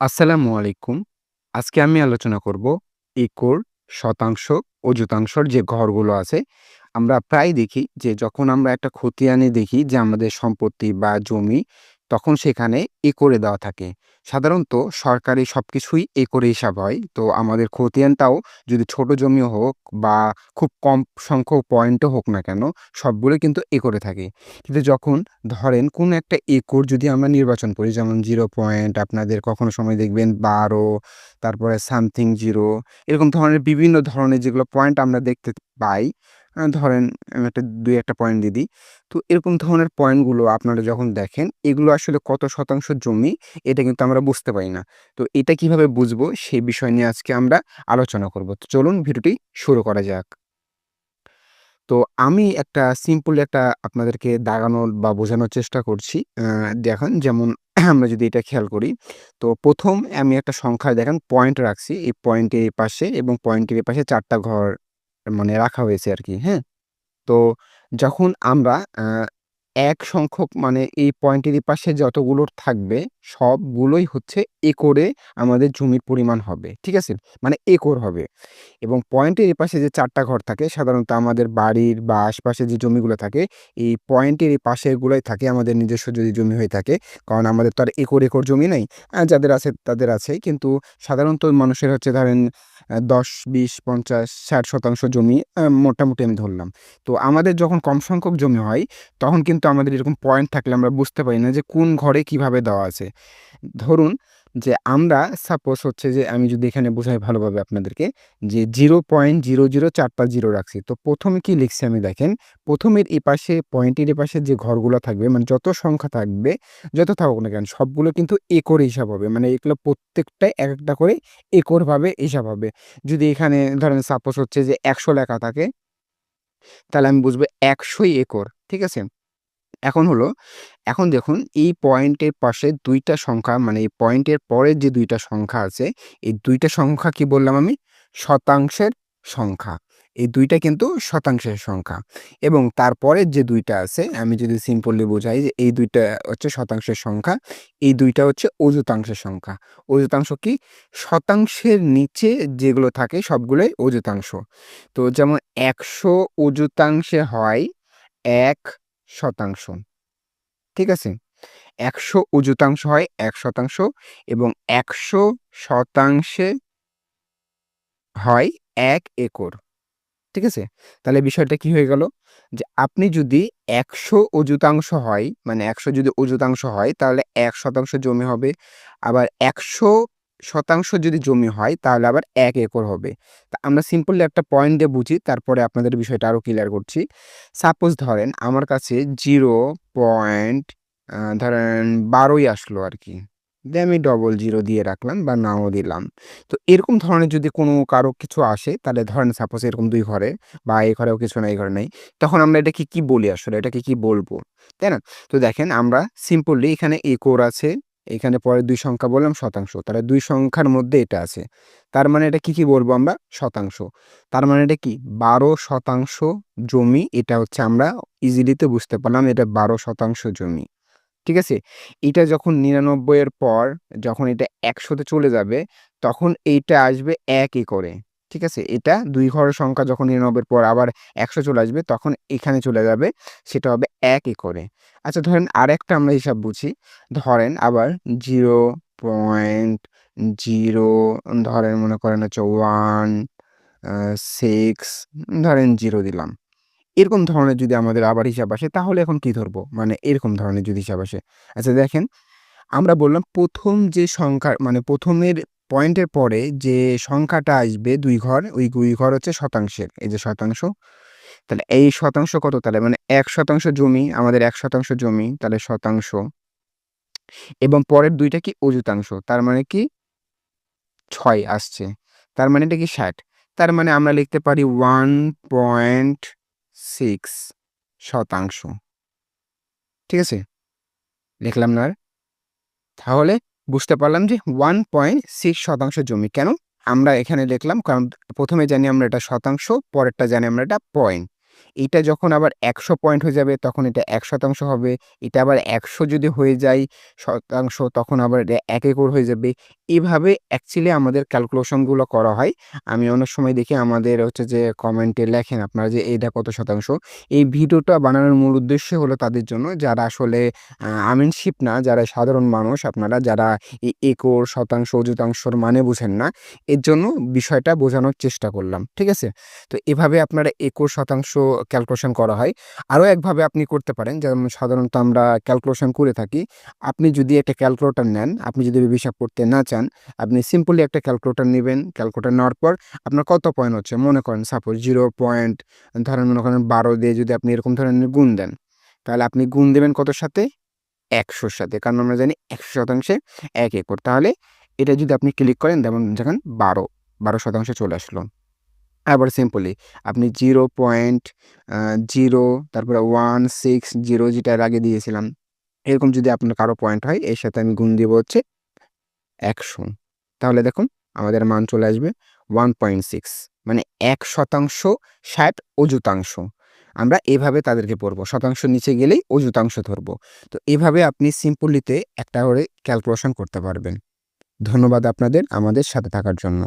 আসসালামু আলাইকুম। আজকে আমি আলোচনা করব একর, শতাংশ, ও অযুতাংশর যে ঘরগুলো আছে। আমরা প্রায় দেখি যে যখন আমরা একটা খতিয়ানে দেখি যে আমাদের সম্পত্তি বা জমি, তখন সেখানে এ করে দেওয়া থাকে। সাধারণত সরকারি সবকিছুই করে হিসাব হয়। তো আমাদের খতিয়ানটাও যদি ছোট জমিও হোক বা খুব কম সংখ্যক পয়েন্টও হোক না কেন, সবগুলো কিন্তু এ করে থাকে। কিন্তু যখন ধরেন কোনো একটা একর যদি আমরা নির্বাচন করি যেমন জিরো পয়েন্ট আপনাদের কখনো সময় দেখবেন 12 তারপরে সামথিং জিরো এরকম ধরনের বিভিন্ন ধরনের যেগুলো পয়েন্ট আমরা দেখতে পাই। ধরেন আমি একটা দুই একটা পয়েন্ট দিয়ে দিই। তো এরকম ধরনের পয়েন্টগুলো আপনারা যখন দেখেন, এগুলো আসলে কত শতাংশ জমি এটা কিন্তু আমরা বুঝতে পারি না। তো এটা কীভাবে বুঝব সেই বিষয় নিয়ে আজকে আমরা আলোচনা করব। তো চলুন ভিডিওটি শুরু করা যাক। তো আমি একটা সিম্পল একটা আপনাদেরকে দাগানোর বা বোঝানোর চেষ্টা করছি। দেখেন যেমন আমরা যদি এটা খেয়াল করি, তো প্রথম আমি একটা সংখ্যা দেখেন পয়েন্ট রাখছি। এই পয়েন্টের পাশে এবং পয়েন্টের এপাশে চারটা ঘর মানে রাখা হয়েছে আর কি হ্যাঁ? তো যখন আমরা এক সংখ্যক মানে এই পয়েন্টের পাশে যতগুলোর থাকবে সবগুলোই হচ্ছে একরে আমাদের জমির পরিমাণ হবে। ঠিক আছে? মানে একর হবে। এবং পয়েন্টের এপাশে যে চারটা ঘর থাকে সাধারণত আমাদের বাড়ির বা আশপাশে যে জমিগুলো থাকে, এই পয়েন্টের এই পাশেরগুলোই থাকে আমাদের নিজস্ব যদি জমি হয়ে থাকে। কারণ আমাদের তো আর একর, একর জমি নাই। যাদের আছে তাদের আছে। কিন্তু সাধারণত মানুষের হচ্ছে ধরেন দশ বিশ পঞ্চাশ ষাট শতাংশ জমি মোটামুটি আমি ধরলাম। তো আমাদের যখন কম সংখ্যক জমি হয়, তখন কিন্তু আমাদের এরকম পয়েন্ট থাকলে আমরা বুঝতে পারি না যে কোন ঘরে কীভাবে দেওয়া আছে। ধরুন যে আমরা সাপোজ হচ্ছে যে আমি যদি এখানে বোঝাই ভালোভাবে আপনাদেরকে যে 0.00 টা 0 রাখছি। তো ১ম এ কি লিখছি আমি দেখেন, ১ম এর এপাশে পয়েন্টের এপাশে যে ঘরগুলো থাকবে মানে যত সংখ্যা থাকবে, যত থাকুক না কেন সবগুলো কিন্তু একর হিসাব হবে। মানে এগুলো প্রত্যেকটাই এক একটা করে একরভাবে হিসাব হবে। যদি এখানে ধরেন সাপোজ হচ্ছে যে ১০০ লেখা থাকে তাহলে আমি বুঝব একশোই একর। ঠিক আছে? এখন হলো, এখন দেখুন এই পয়েন্টের পাশে দুইটা সংখ্যা মানে এই পয়েন্টের পরের যে দুইটা সংখ্যা আছে, এই দুইটা সংখ্যা কি বললাম আমি? শতাংশের সংখ্যা। এই দুইটা কিন্তু শতাংশের সংখ্যা। এবং তারপরের যে দুইটা আছে আমি যদি সিম্পলি বোঝাই যে এই দুইটা হচ্ছে শতাংশের সংখ্যা, এই দুইটা হচ্ছে অযুতাংশের সংখ্যা। অযুতাংশ কি? শতাংশের নিচে যেগুলো থাকে সবগুলোই অযুতাংশ। তো যেমন ১০০ অযুতাংশে হয় ১ শতাংশ। ঠিক আছে? ১০০ অযুতাংশ হয় এক শতাংশ এবং ১০০ শতাংশে হয় এক একর। ঠিক আছে? তাহলে বিষয়টা কি হয়ে গেল? যে আপনি যদি ১০০ অযুতাংশ হয়, মানে ১০০ যদি অযুতাংশ হয় তাহলে এক শতাংশ জমি হবে। আবার ১০০ শতাংশ যদি জমি হয় তাহলে আবার এক একর হবে। তা আমরা সিম্পলি একটা পয়েন্ট দিয়ে বুঝি তারপরে আপনাদের বিষয়টা আরও ক্লিয়ার করছি। সাপোজ ধরেন আমার কাছে জিরো পয়েন্ট ধরেন বারোই আসলো আর কি দিয়ে আমি ডবল জিরো দিয়ে রাখলাম বা নাও দিলাম। তো এরকম ধরনের যদি কোনো কারও কিছু আসে তাহলে ধরেন সাপোজ এরকম দুই ঘরে বা এই ঘরেও কিছু নাই, এই ঘরে নেই তখন আমরা এটাকে কি বলি আসলে? এটাকে কি বলব? তাই না? তো দেখেন আমরা সিম্পলি এখানে একর আছে, এখানে পরে দুই সংখ্যা বললাম শতাংশ। তাহলে দুই সংখ্যার মধ্যে এটা আছে। তার মানে এটা কি, কি বলব আমরা? শতাংশ। তার মানে এটা কি? ১২ শতাংশ জমি এটা হচ্ছে আমরা ইজিলিতে বুঝতে পারলাম এটা ১২ শতাংশ জমি। ঠিক আছে? এটা যখন ৯৯ এর পর যখন এটা একশোতে চলে যাবে তখন এইটা আসবে এক একরে। ঠিক আছে? এটা দুই ঘরের সংখ্যা যখন ৯৯ এর পর আবার ১০০ চলে আসবে তখন এখানে চলে যাবে সেটা হবে এক একরে। আচ্ছা ধরেন আরেকটা আমরা হিসাব বুঝি। ধরেন আবার 0.0 ধরেন মনে করেন হচ্ছে 1 আ 6 ধরেন জিরো দিলাম। এরকম ধরনের যদি আমাদের আবার হিসাব আসে তাহলে এখন কি ধরবো? মানে এরকম ধরনের যদি হিসাব আসে। আচ্ছা দেখেন, আমরা বললাম প্রথম যে সংখ্যা মানে ১ম এর পয়েন্টের পরে যে সংখ্যাটা আসবে দুই ঘর, ওই দুই ঘর হচ্ছে শতাংশের। এই যে শতাংশ। তাহলে এই শতাংশ কত তাহলে? মানে এক শতাংশ জমি, আমাদের এক শতাংশ জমি, তাহলে শতাংশ। এবং পরের দুইটা কি? অযুতাংশ। তার মানে কি? ছয় আসছে। তার মানে এটা কি ৬০। তার মানে আমরা লিখতে পারি 1.6 শতাংশ। ঠিক আছে? লিখলাম না? তাহলে বুঝতে পারলাম যে 1.6 শতাংশ জমি। কেন? আমরা এখানে লিখলাম কারণ প্রথমে জানি আমরা এটা শতাংশ, পরেরটা জানি আমরা এটা পয়েন্ট। এটা যখন আবার একশো পয়েন্ট হয়ে যাবে, তখন এটা এক শতাংশ হবে। এটা আবার একশো যদি হয়ে যায়, শতাংশ, তখন আবার এটা এক একর হয়ে যাবে। এভাবে অ্যাকচুয়ালি আমাদের ক্যালকুলেশনগুলো করা হয়। আমি অনেক সময় দেখি আমাদের হচ্ছে যে কমেন্টে লেখেন আপনারা যে এটা কত শতাংশ? এই ভিডিওটা বানানোর মূল উদ্দেশ্য হলো তাদের জন্য যারা আসলে আমিনশিপ না, যারা সাধারণ মানুষ, আপনারা যারা এই একর, শতাংশ, অযুতাংশর মানে বুঝেন না, এর জন্য বিষয়টা বোঝানোর চেষ্টা করলাম। ঠিক আছে? তো এভাবে আপনারা একর, শতাংশ ক্যালকুলেশন করা হয়। আরও একভাবে আপনি করতে পারেন, যেমন সাধারণত আমরা ক্যালকুলেশন করে থাকি। আপনি যদি একটা ক্যালকুলেটর নেন, আপনি যদি হিসাব করতে না চান, আপনি সিম্পলি একটা ক্যালকুলেটার নেবেন। ক্যালকুলেটর নেওয়ার পর আপনার কত পয়েন্ট হচ্ছে? মনে করেন সাপোজ জিরো পয়েন্ট ধরেন মনে করেন বারো দিয়ে যদি আপনি এরকম ধরনের গুণ দেন, তাহলে আপনি গুণ দেবেন কতর সাথে? একশোর সাথে। কারণ আমরা জানি একশো শতাংশে এক একর। তাহলে এটা যদি আপনি ক্লিক করেন, যেমন দেখেন বারো বারো শতাংশে চলে আসলো। আবার সিম্পলি আপনি জিরো পয়েন্ট জিরো তারপরে ওয়ান সিক্স জিরো যেটা আগে দিয়েছিলাম, এরকম যদি আপনার কারও পয়েন্ট হয়, এর সাথে আমি গুণ দিব হচ্ছে একশো। তাহলে দেখুন আমাদের মান চলে আসবে ওয়ান পয়েন্ট সিক্স মানে এক শতাংশ ষাট অযুতাংশ। আমরা এভাবে তাদেরকে পড়ব, শতাংশ নিচে গেলেই অযুতাংশ ধরবো। তো এভাবে আপনি সিম্পলিতে একটা করে ক্যালকুলেশন করতে পারবেন। ধন্যবাদ আপনাদের আমাদের সাথে থাকার জন্য।